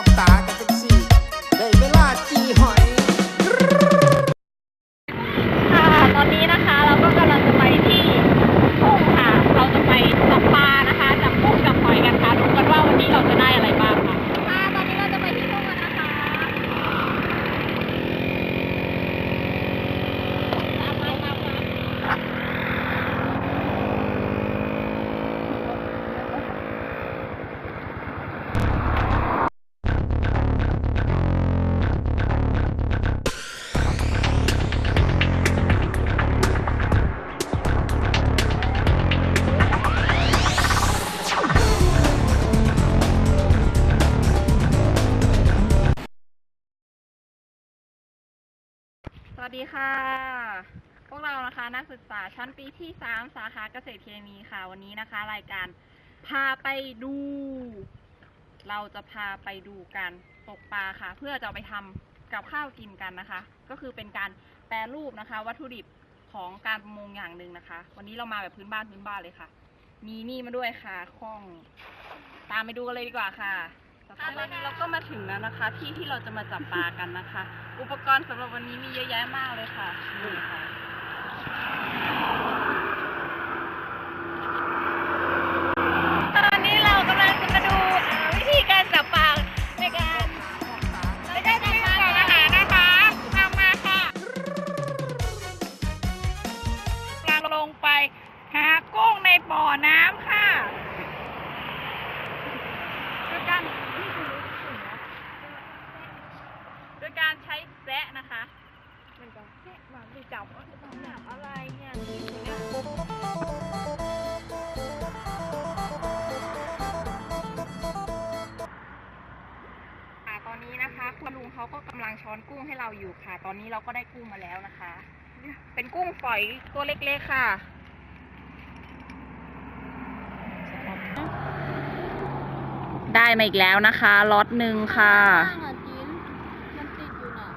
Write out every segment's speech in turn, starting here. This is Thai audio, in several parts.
อกตา ดีค่ะ พวกเรานะคะนักศึกษาชั้นปีที่ 3 สาขาเกษตรเคมีค่ะ วันนี้นะคะ รายการพาไปดู เราจะพาไปดูการตกปลาค่ะ เพื่อจะไปทำกับข้าวกินกันนะคะ ก็คือเป็นการแปรรูปนะคะ วัตถุดิบของการประมงอย่างหนึ่งนะคะ วันนี้เรามาแบบพื้นบ้านพื้นบ้านเลยค่ะ มีนี่มาด้วยค่ะข้อง ตามไปดูกันเลยดีกว่าค่ะ ค่ะตอนนี้เราก็มาถึงแล้วนะคะ ที่ที่เราจะมาจับปลากันนะคะ อุปกรณ์สำหรับวันนี้มีเยอะแยะมากเลยค่ะนี่ค่ะ แซะนะคะ มันก็แซะมาไปจับว่าจับอะไรเนี่ยตอนนี้นะคะคุณลุงเขาก็กำลังช้อนกุ้งให้เราอยู่ค่ะ ตอนนี้เราก็ได้กุ้งมาแล้วนะคะ เป็นกุ้งฝอยตัวเล็กๆค่ะได้มาอีกแล้วนะคะล็อตหนึ่งค่ะ ข้างอะจินมันติดอยู่น่ะ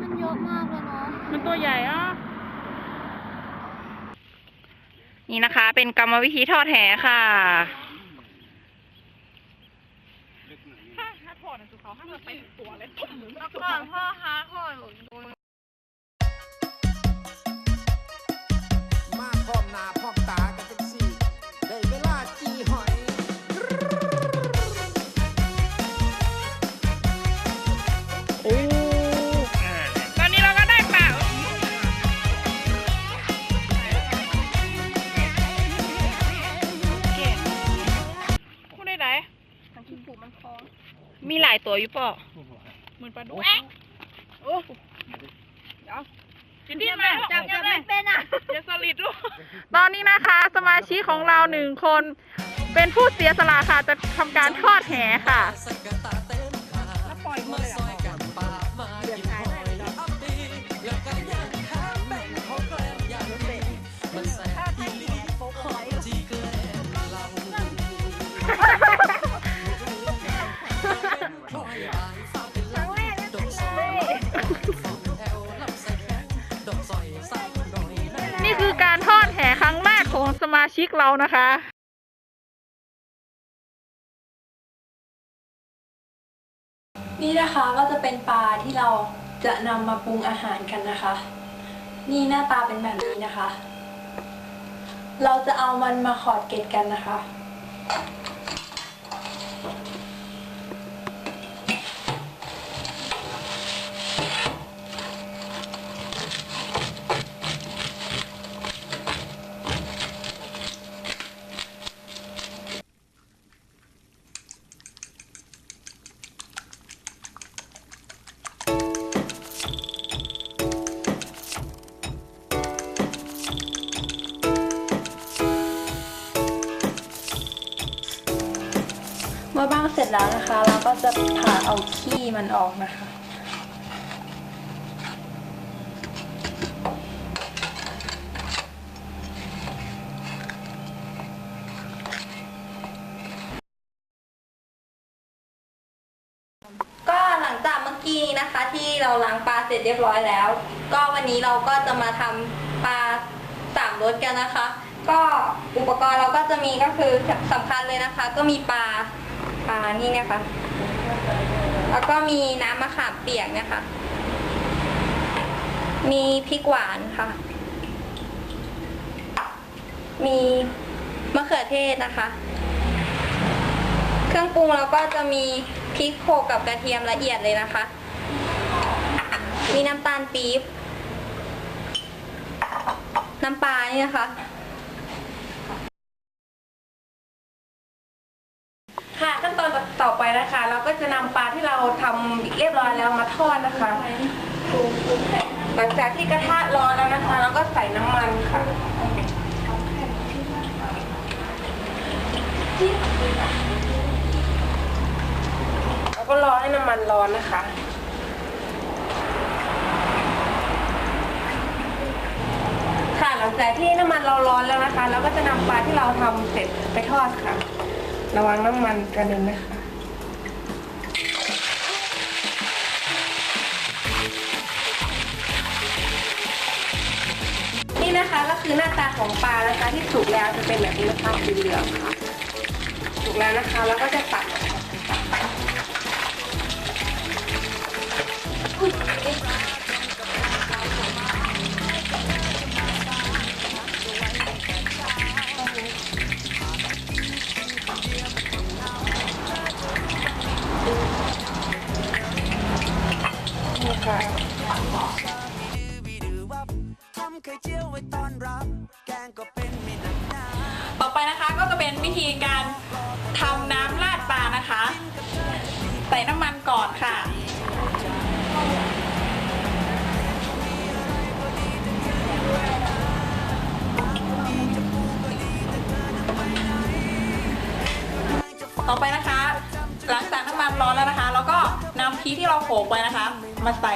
มันเยอะมากเลยเนาะ มันตัวใหญ่อะ นี่นะคะ เป็นกรรมวิธีทอดแหค่ะถ้าถ้าถอดสุเขาถ้ามันไปตัวเลยก่อนพ่อคะก่อน อยู่เปล่าเหมือนปลาดุกโอ้เดี๋ยวกินที่ไหนจับจับไม่เป็นอะเดี๋ยวสลิดลูกตอนนี้นะคะ สมาชิกของเราหนึ่งคน เป็นผู้เสียสละค่ะจะทำการทอดแหค่ะแล้วปล่อยมือเลยเหรอ ชิกเรานะคะนี่นะคะก็จะเป็นปลาที่เราจะนำมาปรุงอาหารกันนะคะ นี่หน้าตาเป็นแบบนี้นะคะ เราจะเอามันมาขอดเกล็ดกันนะคะ ก็จะผ่าเอาขี้มันออกนะคะ ก็หลังจากเมื่อกี้นะคะที่เราล้างปลาเสร็จเรียบร้อยแล้ว ก็วันนี้เราก็จะมาทำปลาสามรสกันนะคะ ก็อุปกรณ์เราก็จะมีก็คือสำคัญเลยนะคะ ก็มีปลาปลานี่เนี่ยค่ะ แล้วก็มีน้ำมะขามเปียกนี่ยค่ะมีพริกหวานค่ะ มีมะเขือเทศนะคะ เครื่องปรุงเราก็จะมีพริกโขกกับกระเทียมละเอียดเลยนะคะ มีน้ำตาลปี๊บ น้ำปลานี่นะคะขั้นตอนต่อไป นะคะ เราก็จะนำปลาที่เราทำเรียบร้อยแล้วมาทอดนะคะ หลังจากที่กระทะร้อนแล้วนะคะ เราก็ใส่น้ำมันค่ะแล้วก็รอให้น้ำมันร้อนนะคะค่ะหลังจากที่น้ำมันเราร้อนแล้วนะคะ เราก็จะนำปลาที่เราทำเสร็จไปทอดค่ะ ระวังน้ำมันกระเด็นนะคะ นี่นะคะก็คือหน้าตาของปลานะคะที่สุกแล้วจะเป็นแบบนี้นะคะสีเหลืองค่ะสุกแล้วนะคะแล้วก็จะตัดออกค่ะ วิธีการทำน้ำราดปลานะคะ ใส่น้ำมันก่อนค่ะ ต่อไปนะคะ หลังจากน้ำมันร้อนแล้วนะคะ แล้วก็นำพริกที่เราโขลกไว้นะคะ มาใส่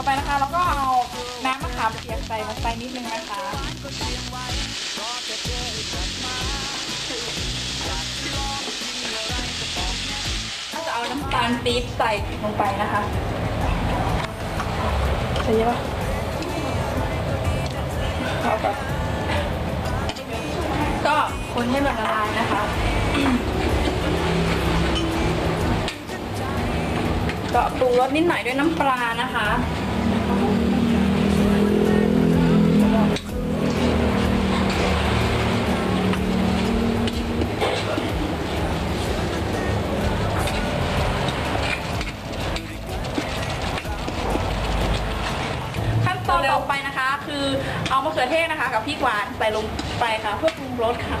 ต่อไปนะคะเราก็เอาน้ำมะขามเปียกใส่ลงไปนิดนึงนะคะก็จะเอาน้ำตาลปี๊บใส่ลงไปนะคะใส่เยอะปะเอาแบบก็คนให้มันละลายนะคะก็ปรุงรสนิดหน่อยด้วยน้ำปลานะคะ ขั้นตอนต่อไปนะคะ คือเอามะเขือเทศนะคะ กับพริกหวานใส่ลงไปค่ะ เพื่อปรุงรสค่ะ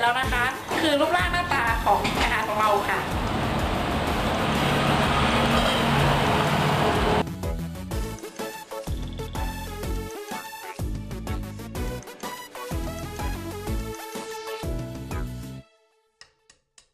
แล้วนะคะ คือรูปร่างหน้าตาของอาหารของเราค่ะ